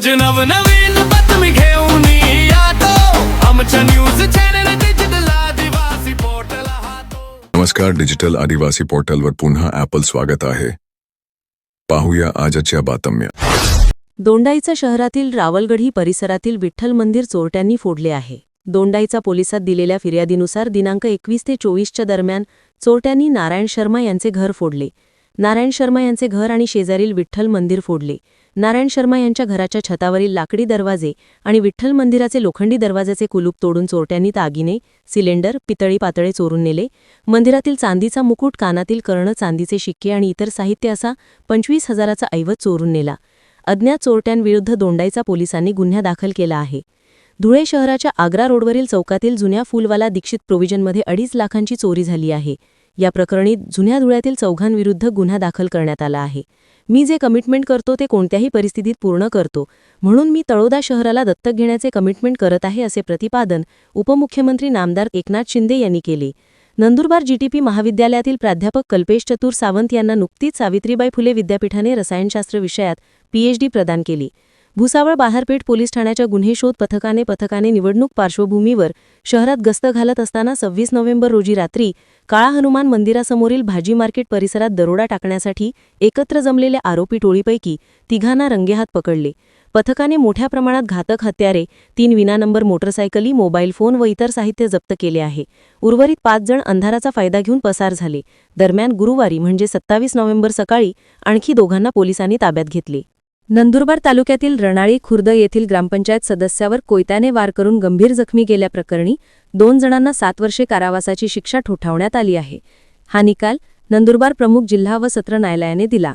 रोज नवनवीन बातमी घेऊन येतो. आमच्या news channel digital Adivasi portal हातो. नमस्कार डिजिटल आदिवासी पोर्टलवर पुन्हा ॲपल स्वागत आहे. पाहूया आजच्या बातम्या. दोंडाईचा शहरातील रावलगढी परिसरातील विठ्ठल मंदिर चोरट्यांनी फोडले आहे. दोंडाईचा पोलिसात दिलेल्या फिर्यादीनुसार दिनांक एकवीस ते चोवीसच्या दरम्यान चोरट्यांनी नारायण शर्मा यांचे घर फोडले. नारायण शर्मा यांचे घर आणि शेजारील विठ्ठल मंदिर फोडले. नारायण शर्मा यांच्या घराच्या छतावरील लाकडी दरवाजे आणि विठ्ठल मंदिराचे लोखंडी दरवाजाचे कुलूप तोडून चोरट्यांनी तागिने सिलेंडर पितळी पातळे चोरून नेले. मंदिरातील चांदीचा मुकुट कानातील कर्ण चांदीचे शिक्के आणि इतर साहित्य असा पंचवीस हजाराचा ऐवज चोरून नेला. अज्ञात चोरट्यांविरुद्ध दोंडाईचा पोलिसांनी गुन्हा दाखल केला आहे. धुळे शहराच्या आग्रा रोडवरील चौकातील जुन्या फुलवाला दीक्षित प्रोव्हिजनमध्ये अडीच लाखांची चोरी झाली आहे. या प्रकरणी जुन्या धुळ्यातील चौघांविरुद्ध गुन्हा दाखल करण्यात आला आहे. मी जे कमिटमेंट करतो ते कोणत्याही परिस्थितीत पूर्ण करतो. म्हणून मी तळोदा शहराला दत्तक घेण्याचे कमिटमेंट करत आहे असे प्रतिपादन उपमुख्यमंत्री नामदार एकनाथ शिंदे यांनी केले. नंदुरबार जीटीपी महाविद्यालयातील प्राध्यापक कल्पेश चतुर सावंत यांना नुकतीच सावित्रीबाई फुले विद्यापीठाने रसायनशास्त्र विषयात पीएचडी प्रदान केली. भुसावळ बाहेरपेठ पोलीस ठाण्याच्या गुन्हे शोध पथकाने पथकाने निवडणूक पार्श्वभूमीवर शहरात गस्त घालत असताना सव्वीस नोव्हेंबर रोजी रात्री काळा हनुमान मंदिरासमोरील भाजी मार्केट परिसरात दरोडा टाकण्यासाठी एकत्र जमलेल्या आरोपी टोळीपैकी तिघांना रंगेहात पकडले. पथकाने मोठ्या प्रमाणात घातक हत्यारे तीन विना नंबर मोटरसायकली मोबाईल फोन व इतर साहित्य जप्त केले आहे. उर्वरित पाच जण अंधाराचा फायदा घेऊन पसार झाले. दरम्यान गुरुवारी म्हणजे सत्तावीस नोव्हेंबर सकाळी आणखी दोघांना पोलिसांनी ताब्यात घेतले. नंदुरबार तालुक्यातील रणाळी खुर्द येथील ग्रामपंचायत सदस्यावर कोयत्याने वार करून गंभीर जखमी गेल्याप्रकरणी दोन जणांना सात वर्षे कारावासाची शिक्षा ठोठावण्यात आली आहे. हा निकाल नंदुरबार प्रमुख जिल्हा व सत्र न्यायालयाने दिला.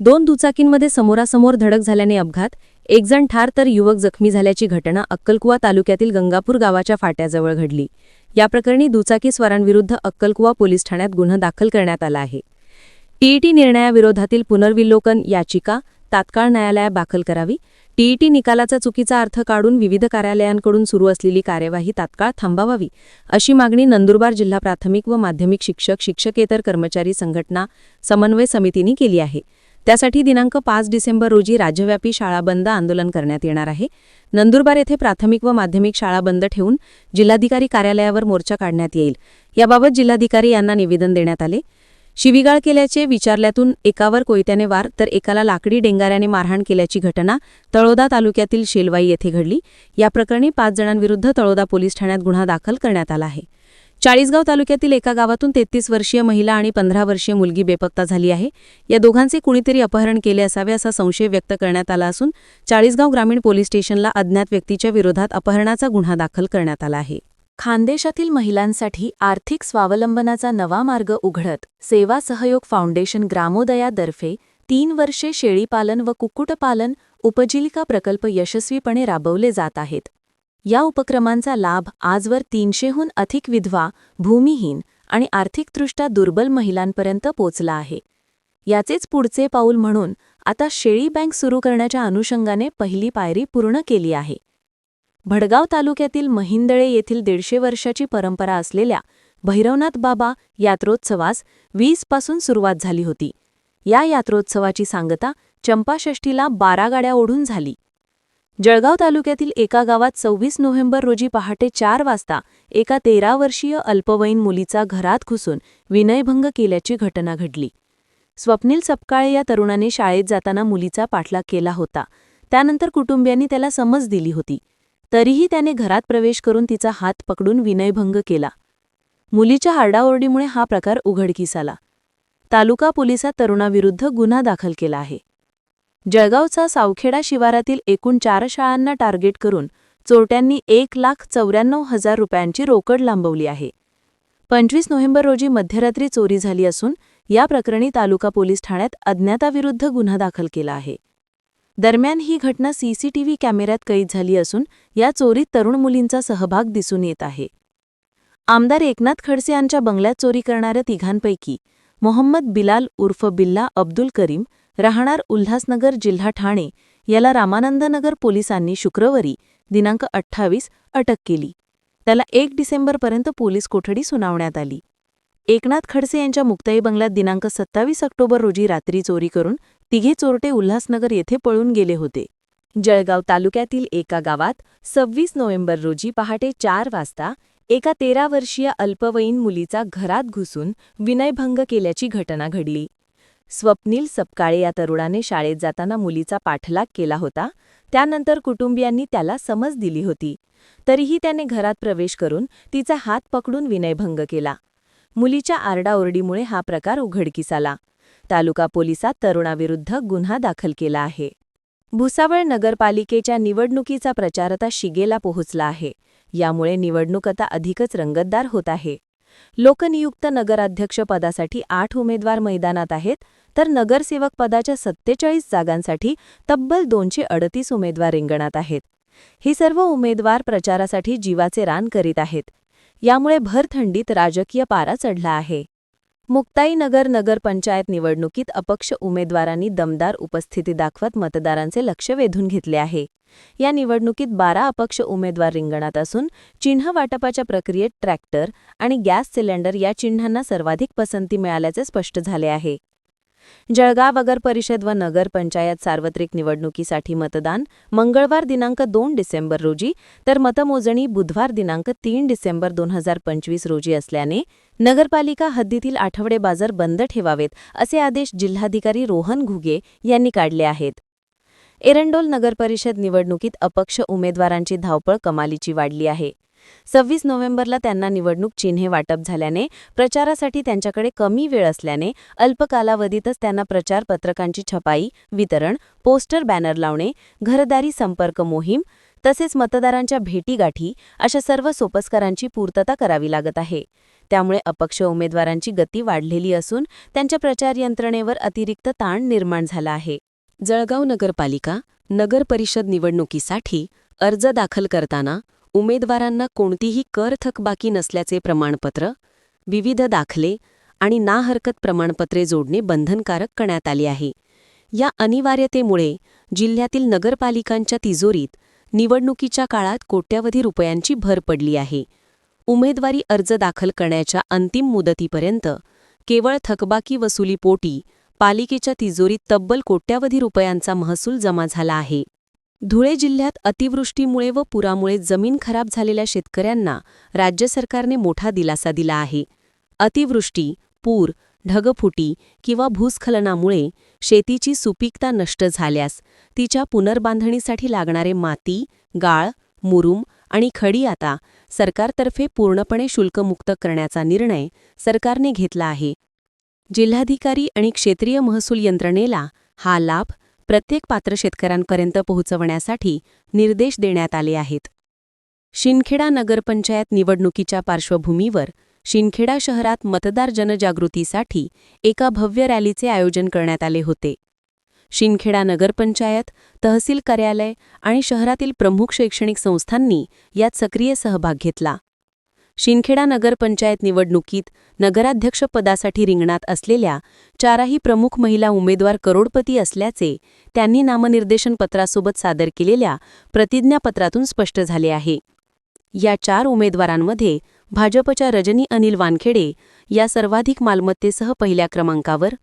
दोन दुचाकींमध्ये समोरासमोर धडक झाल्याने अपघात एकजण ठार तर युवक जखमी झाल्याची घटना अक्कलकुवा तालुक्यातील गंगापूर गावाच्या फाट्याजवळ घडली. या प्रकरणी अक्कलकुवा पोलीस ठाण्यात गुन्हा दाखल करण्यात आला आहे. टीईटी निर्णयाविरोधातील पुनर्विलोकन याचिका तात्काळ न्यायालयात दाखल करावी. टीईटी निकालाचा चुकीचा अर्थ काढून विविध कार्यालयांकडून सुरू असलेली कार्यवाही तात्काळ थांबवावी अशी मागणी नंदुरबार जिल्हा प्राथमिक व माध्यमिक शिक्षक शिक्षकेतर कर्मचारी संघटना समन्वय समितीने केली आहे. त्यासाठी दिनांक पाच डिसेंबर रोजी राज्यव्यापी शाळा बंद आंदोलन करण्यात येणार आहे. नंदुरबार येथे प्राथमिक व माध्यमिक शाळा बंद ठेवून जिल्हाधिकारी कार्यालयावर मोर्चा काढण्यात येईल. याबाबत जिल्हाधिकारी यांना निवेदन देण्यात आले. शिवीगाळ केल्याचे विचारल्यातून एकावर कोयत्याने वार तर एकाला लाकडी डेंगाऱ्याने मारहाण केल्याची घटना तळोदा तालुक्यातील शेलवाई येथे घडली. या प्रकरणी पाच जणांविरुद्ध तळोदा पोलीस ठाण्यात गुन्हा दाखल करण्यात आला आहे. चाळीसगाव तालुक्यातील एका गावातून तेहतीस वर्षीय महिला आणि पंधरा वर्षीय मुलगी बेपत्ता झाली आहे. या दोघांचे कुणीतरी अपहरण केले असावे असा संशय व्यक्त करण्यात आला असून चाळीसगाव ग्रामीण पोलीस स्टेशनला अज्ञात व्यक्तीच्या विरोधात अपहरणाचा गुन्हा दाखल करण्यात आला आहे. खानदेशातील महिलांसाठी आर्थिक स्वावलंबनाचा नवा मार्ग उघडत सेवा सहयोग फाउंडेशन ग्रामोदयातर्फे तीन वर्षे शेळीपालन व कुक्कुटपालन उपजीविका प्रकल्प यशस्वीपणे राबवले जात आहेत. या उपक्रमांचा लाभ आजवर तीनशेहून अधिक विधवा भूमिहीन आणि आर्थिकदृष्ट्या दुर्बल महिलांपर्यंत पोचला आहे. याचेच पुढचे पाऊल म्हणून आता शेळी बँक सुरू करण्याच्या अनुषंगाने पहिली पायरी पूर्ण केली आहे. भडगाव तालुक्यातील महिंदळे येथील दीडशे वर्षाची परंपरा असलेल्या भैरवनाथ बाबा यात्रोत्सवास वीसपासून सुरुवात झाली होती. या यात्रोत्सवाची सांगता चंपाषष्ठीला बारा गाड्या ओढून झाली. जळगाव तालुक्यातील एका गावात सव्वीस नोव्हेंबर रोजी पहाटे चार वाजता एका तेरा वर्षीय अल्पवयीन मुलीचा घरात घुसून विनयभंग केल्याची घटना घडली. स्वप्नील सपकाळे या तरुणाने शाळेत जाताना मुलीचा पाठलाग केला होता. त्यानंतर कुटुंबियांनी त्याला समज दिली होती. तरीही त्याने घरात प्रवेश करून तिचा हात पकडून विनयभंग केला. मुलीच्या हारडाओरडीमुळे हा प्रकार उघडकीस आला. तालुका पोलिसात तरुणाविरुद्ध गुन्हा दाखल केला आहे. जळगावचा सावखेडा शिवारातील एकूण चार शाळांना टार्गेट करून चोरट्यांनी एक लाख चौऱ्याण्णव हजार रुपयांची रोकड लांबवली आहे. पंचवीस नोव्हेंबर रोजी मध्यरात्री चोरी झाली असून या प्रकरणी तालुका पोलीस ठाण्यात अज्ञाताविरुद्ध गुन्हा दाखल केला आहे. दरम्यान ही घटना सीसीटीव्ही कॅमेऱ्यात कैद झाली असून या चोरीत तरुण मुलींचा सहभाग दिसून येत आहे. आमदार एकनाथ खडसे यांच्या बंगल्यात चोरी करणाऱ्या तिघांपैकी मोहम्मद बिलाल उर्फ बिल्ला अब्दुल करीम राहणार उल्हासनगर जिल्हा ठाणे याला रामानंदनगर पोलिसांनी शुक्रवारी दिनांक अठ्ठावीस अटक केली. त्याला एक डिसेंबरपर्यंत पोलीस कोठडी सुनावण्यात आली. एकनाथ खडसे यांच्या मुक्ताई बंगल्यात दिनांक सत्तावीस ऑक्टोबर रोजी रात्री चोरी करून तिघे चोरटे उल्हासनगर येथे पळून गेले होते. जळगाव तालुक्यातील एका गावात सव्वीस नोव्हेंबर रोजी पहाटे चार वाजता एका तेरा वर्षीय अल्पवयीन मुलीचा घरात घुसून विनयभंग केल्याची घटना घडली. स्वप्नील सपकाळे या तरुणाने शाळेत जाताना मुलीचा पाठलाग केला होता. त्यानंतर कुटुंबियांनी त्याला समज दिली होती. तरीही त्याने घरात प्रवेश करून तिचा हात पकडून विनयभंग केला. मुलीच्या आरडाओरडीमुळे हा प्रकार उघडकीस आला. तालुका पोलिसात तरुणाविरुद्ध गुन्हा दाखल केला आहे. भुसावळ नगरपालिकेच्या निवडणुकीचा प्रचार आता शिगेला पोहोचला आहे. यामुळे निवडणूक आता अधिकच रंगतदार होत आहे. लोकनियुक्त नगराध्यक्ष पदासाठी आठ उमेदवार मैदानात आहेत तर नगरसेवक पदाच्या सत्तेचाळीस जागांसाठी तब्बल दोनशे अडतीस उमेदवार रिंगणात आहेत. हे सर्व उमेदवार प्रचारासाठी जीवाचे रान करीत आहेत. यामुळे भर थंडीत राजकीय पारा चढला आहे. मुक्ताईनगर नगरपंचायत निवडणुकीत अपक्ष उमेदवारांनी दमदार उपस्थिती दाखवत मतदारांचे लक्ष वेधून घेतले आहे. या निवडणुकीत बारा अपक्ष उमेदवार रिंगणात असून चिन्ह वाटपाच्या प्रक्रियेत ट्रॅक्टर आणि गॅस सिलेंडर या चिन्हांना सर्वाधिक पसंती मिळाल्याचे स्पष्ट झाले आहे. जळगाव नगर परिषद व नगर पंचायत सार्वत्रिक निवडणुकीसाठी मतदान मंगळवार दिनांक दोन डिसेंबर रोजी तर मतमोजणी बुधवार दिनांक तीन डिसेंबर दोन हजार पंचवीस रोजी असल्याने नगरपालिका हद्दीतील आठवडे बाजार बंद ठेवावेत असे आदेश जिल्हाधिकारी रोहन घुगे यांनी काढले आहेत. एरंडोल नगरपरिषद निवडणुकीत अपक्ष उमेदवारांची धावपळ कमालीची वाढली आहे. सव्वीस नोव्हेंबरला त्यांना निवडणूक चिन्हे वाटप झाल्याने प्रचारासाठी त्यांच्याकडे कमी वेळ असल्याने अल्प कालावधीतच त्यांना प्रचार पत्रकांची छपाई वितरण पोस्टर बॅनर लावणे घरदारी संपर्क मोहीम तसेच मतदारांच्या भेटीगाठी अशा सर्व सोपस्कारांची पूर्तता करावी लागत आहे. त्यामुळे अपक्ष उमेदवारांची गती वाढलेली असून त्यांच्या प्रचार यंत्रणेवर अतिरिक्त ताण निर्माण झाला आहे. जळगाव नगरपालिका नगर परिषद निवडणुकीसाठी अर्ज दाखल करताना उमेदवारांना कोणतीही कर थकबाकी नसल्याचे प्रमाणपत्र विविध दाखले आणि ना हरकत प्रमाणपत्रे जोडणे बंधनकारक करण्यात आले आहे. या अनिवार्यतेमुळे जिल्ह्यातील नगरपालिकांच्या तिजोरीत निवडणुकीच्या काळात कोट्यावधी रुपयांची भर पडली आहे. उमेदवारी अर्ज दाखल करण्याच्या अंतिम मुदतीपर्यंत केवळ थकबाकी वसुलीपोटी पालिकेच्या तिजोरीत तब्बल कोट्यावधी रुपयांचा महसूल जमा झाला आहे. धुळे जिल्ह्यात अतिवृष्टीमुळे व पुरामुळे जमीन खराब झालेल्या शेतकऱ्यांना राज्य सरकारने मोठा दिलासा दिला आहे. अतिवृष्टी पूर ढगफुटी किंवा भूस्खलनामुळे शेतीची सुपीकता नष्ट झाल्यास तिच्या पुनर्बांधणीसाठी लागणारे माती गाळ मुरुम आणि खडी आता सरकारतर्फे पूर्णपणे शुल्कमुक्त करण्याचा निर्णय सरकारने घेतला आहे. जिल्हाधिकारी आणि क्षेत्रीय महसूल यंत्रणेला हा लाभ प्रत्येक पात्र शेतकऱ्यांपर्यंत पोहोचवण्यासाठी निर्देश देण्यात आले आहेत. शिंदखेडा नगरपंचायत निवडणुकीच्या पार्श्वभूमीवर शिंदखेडा शहरात मतदार जनजागृतीसाठी एका भव्य रॅलीचे आयोजन करण्यात आले होते. शिंदखेडा नगरपंचायत तहसील कार्यालय आणि शहरातील प्रमुख शैक्षणिक संस्थांनी यात सक्रिय सहभाग घेतला. शिंदखेडा नगरपंचायत निवडणुकीत नगराध्यक्षपदासाठी रिंगणात असलेल्या चारही प्रमुख महिला उमेदवार करोडपती असल्याचे त्यांनी नामनिर्देशन पत्रासोबत सादर केलेल्या प्रतिज्ञापत्रातून स्पष्ट झाले आहे. या चार उमेदवारांमध्ये भाजपच्या रजनी अनिल वानखेडे या सर्वाधिक मालमत्तेसह पहिल्या क्रमांकावर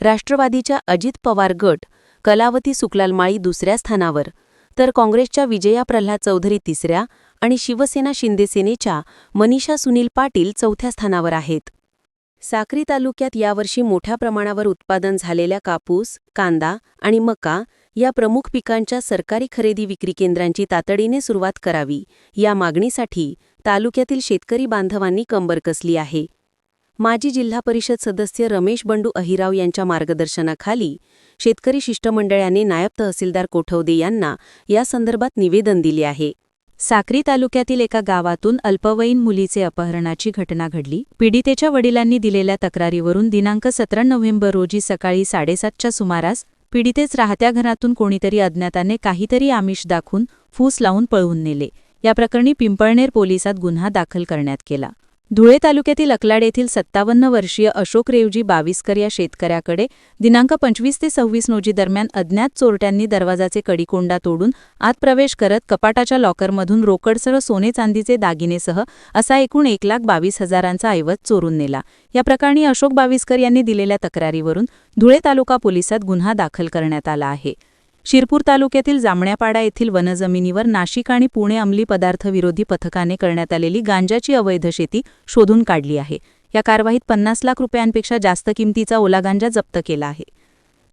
राष्ट्रवादीच्या अजित पवार गट कलावती सुकलालमाळी दुसऱ्या स्थानावर तर काँग्रेसच्या विजया प्रल्हाद चौधरी तिसऱ्या आणि शिवसेना शिंदेसेनेच्या मनीषा सुनील पाटील चौथ्या स्थानावर आहेत. साक्री तालुक्यात यावर्षी मोठ्या प्रमाणावर उत्पादन झालेल्या कापूस कांदा आणि मका या प्रमुख पिकांच्या सरकारी खरेदी विक्री केंद्रांची तातडीने सुरुवात करावी. या मागणीसाठी तालुक्यातील शेतकरी बांधवांनी कंबर कसली आहे? माजी जिल्हा परिषद सदस्य रमेश बंडू अहिराव यांच्या मार्गदर्शनाखाली शेतकरी शिष्टमंडळाने नायब तहसीलदार कोठवदे यांना या संदर्भात निवेदन दिले आहे. साक्री तालुक्यातील एका गावातून अल्पवयीन मुलीचे अपहरणाची घटना घडली. पीडितेच्या वडिलांनी दिलेल्या तक्रारीवरून दिनांक सतरा नोव्हेंबर रोजी सकाळी साडेसातच्या सुमारास पीडितेच राहत्या घरातून कोणीतरी अज्ञाताने काहीतरी आमिष दाखवून फूस लावून पळवून नेले. या प्रकरणी पिंपळनेर पोलिसात गुन्हा दाखल करण्यात केला. धुळे तालुक्यातील अकलाड येथील सत्तावन्न वर्षीय अशोक रेवजी बाविस्कर या शेतकऱ्याकडे दिनांक पंचवीस ते सव्वीस रोजी दरम्यान अज्ञात चोरट्यांनी दरवाजाचे कडीकोंडा तोडून आत प्रवेश करत कपाटाच्या लॉकरमधून रोकडसह सोने चांदीचे दागिनेसह असा एकूण एक लाख बावीस हजारांचा ऐवज चोरून नेला. या प्रकरणी अशोक बाविस्कर यांनी दिलेल्या तक्रारीवरून धुळे तालुका पोलिसात गुन्हा दाखल करण्यात आला आहे. शिरपूर तालुक्यातील जामण्यापाडा येथील वनजमिनीवर नाशिक आणि पुणे अंमली पदार्थ विरोधी पथकाने करण्यात आलेली गांजाची अवैध शेती शोधून काढली आहे. या कारवाईत पन्नास लाख रुपयांपेक्षा जास्त किमतीचा ओला गांजा जप्त केला आहे.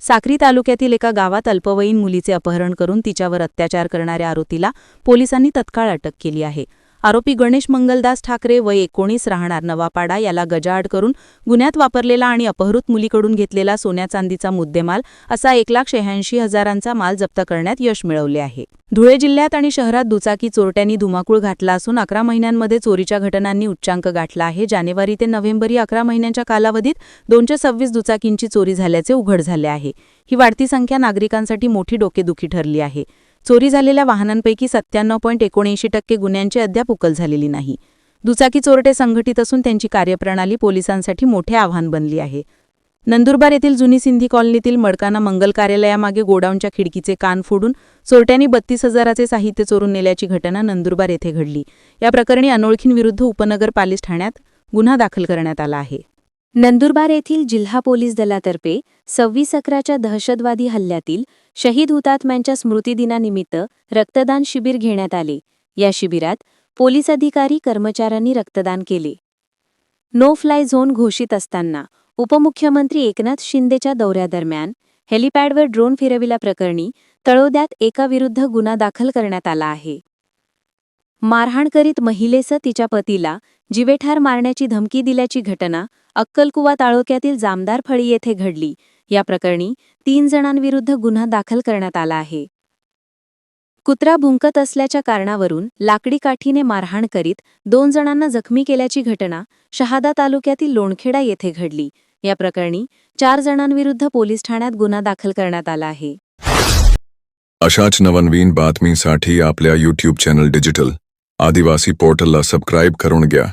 साक्री तालुक्यातील एका गावात अल्पवयीन मुलीचे अपहरण करून तिच्यावर अत्याचार करणाऱ्या आरोपीला पोलिसांनी तत्काळ अटक केली आहे. आरोपी गणेश मंगलदास ठाकरे वय एकोणीस राहणार. नवापाडा याला गजाआड करून गुन्ह्यात वापरलेला आणि अपहृत मुलीकडून घेतलेला सोन्या चांदीचा मुद्देमाल असा एक लाख शहाऐंशी हजारांचा माल जप्त करण्यात यश मिळवले आहे. धुळे जिल्ह्यात आणि शहरात दुचाकी चोरट्यांनी धुमाकूळ घातला असून अकरा महिन्यांमध्ये चोरीच्या घटनांनी उच्चांक गाठला आहे. जानेवारी ते नोव्हेंबर या अकरा महिन्यांच्या कालावधीत दोनशे सव्वीस दुचाकींची चोरी झाल्याचे उघड झाले आहे. ही वाढती संख्या नागरिकांसाठी मोठी डोकेदुखी ठरली आहे. चोरी झालेल्या वाहनांपैकी सत्त्याण्णव पॉईंट एकोणऐंशी टक्के गुन्ह्यांची अद्याप उकल झालेली नाही. दुचाकी चोरटे संघटित असून त्यांची कार्यप्रणाली पोलिसांसाठी मोठे आव्हान बनली आहे. नंदुरबार येथील जुनी सिंधी कॉलनीतील मडकाना मंगल कार्यालयामागे गोडाऊनच्या खिडकीचे कान फोडून चोरट्यांनी बत्तीस हजाराचे साहित्य चोरून नेल्याची घटना नंदुरबार येथे घडली. या प्रकरणी अनोळखींविरुद्ध उपनगर पालिस ठाण्यात गुन्हा दाखल करण्यात आला आहे. नंदुरबार येथील जिल्हा पोलीस दलातर्फे सव्वीस अकराच्या दहशतवादी हल्ल्यातील शहीद हुतात्म्यांच्या स्मृतिदिनानिमित्त रक्तदान शिबिर घेण्यात आले. या शिबिरात पोलीस अधिकारी कर्मचाऱ्यांनी रक्तदान केले. नो फ्लाय झोन घोषित असताना उपमुख्यमंत्री एकनाथ शिंदेच्या दौऱ्यादरम्यान हेलिपॅडवर ड्रोन फिरविल्याप्रकरणी तळोद्यात एकाविरुद्ध गुन्हा दाखल करण्यात आला आहे. मारहाण करीत महिलेसह तिच्या पतीला जिवेठार मारण्याची धमकी दिल्याची घटना अक्कलकुवा तालुक्यातील जामदार फळी येथे घडली. या प्रकरणी तीन जणांविरुद्ध गुन्हा दाखल करण्यात आला आहे. कुत्रा भुंकत असल्याच्या कारणावरून लाकडी काठीने मारहाण करीत दोन जणांना जखमी केल्याची घटना शहादा तालुक्यातील लोणखेडा येथे घडली. या प्रकरणी चार जणांविरुद्ध पोलीस ठाण्यात गुन्हा दाखल करण्यात आला आहे. अशाच नवनवीन बातमीसाठी आपल्या यूट्यूब चॅनल डिजिटल आदिवासी पोर्टलला सबस्क्राईब करून घ्या.